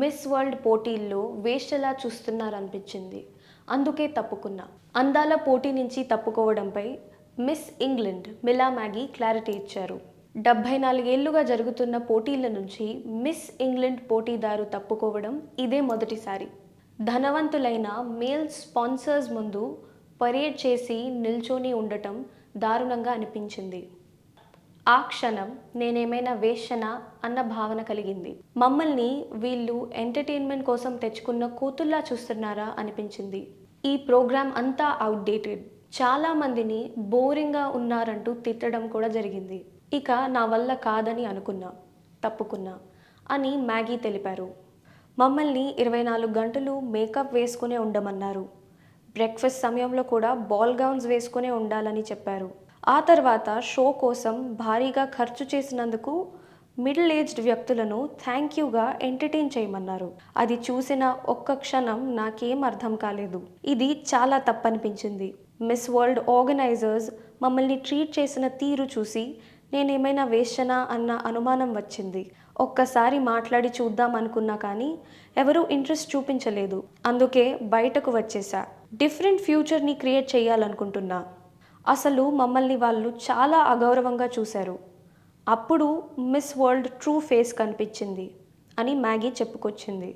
Miss world పోటీల్లో వేషలా చూస్తున్నారనిపించింది. అందుకే తప్పుకున్నా. అందాల పోటీ నుంచి తప్పుకోవడంపై Miss England Milla Magee clarity ఇచ్చారు. డెబ్భై నాలుగేళ్ళుగా జరుగుతున్న పోటీల నుంచి మిస్ ఇంగ్లండ్ పోటీదారు తప్పుకోవడం ఇదే మొదటిసారి. ధనవంతులైన మేల్ స్పాన్సర్స్ ముందు పరేడ్ చేసి నిల్చొని ఉండటం దారుణంగా అనిపించింది. ఆ క్షణం నేనేమైనా వేషనా అన్న భావన కలిగింది. మమ్మల్ని వీళ్ళు ఎంటర్టైన్మెంట్ కోసం తెచ్చుకున్న కూతుల్లా చూస్తున్నారా అనిపించింది. ఈ ప్రోగ్రాం అంతా అవుట్డేటెడ్. చాలా మందిని బోరింగ్గా ఉన్నారంటూ తిట్టడం కూడా జరిగింది. ఇక నా వల్ల కాదని అనుకున్నా. తప్పుకున్నా అని మ్యాగీ తెలిపారు. మమ్మల్ని ఇరవై నాలుగు గంటలు మేకప్ వేసుకునే ఉండమన్నారు. బ్రేక్ఫాస్ట్ సమయంలో కూడా బాల్ గౌన్స్ వేసుకునే ఉండాలని చెప్పారు. ఆ తర్వాత షో కోసం భారీగా ఖర్చు చేసినందుకు మిడిల్ ఏజ్డ్ వ్యక్తులను థ్యాంక్ యూగా ఎంటర్టైన్ చేయమన్నారు. అది చూసిన ఒక్క క్షణం నాకేం అర్థం కాలేదు. ఇది చాలా తప్పనిపించింది. మిస్ వరల్డ్ ఆర్గనైజర్స్ మమ్మల్ని ట్రీట్ చేసిన తీరు చూసి నేనేమైనా వేషనా అన్న అనుమానం వచ్చింది. ఒక్కసారి మాట్లాడి చూద్దాం అనుకున్నా కానీ ఎవరూ ఇంట్రెస్ట్ చూపించలేదు. అందుకే బయటకు వచ్చేసా. డిఫరెంట్ ఫ్యూచర్ని క్రియేట్ చేయాలనుకుంటున్నా. అసలు మమ్మల్ని వాళ్ళు చాలా అగౌరవంగా చూశారు. అప్పుడు మిస్ వరల్డ్ ట్రూ ఫేస్ కనిపించింది అని మ్యాగీ చెప్పుకొచ్చింది.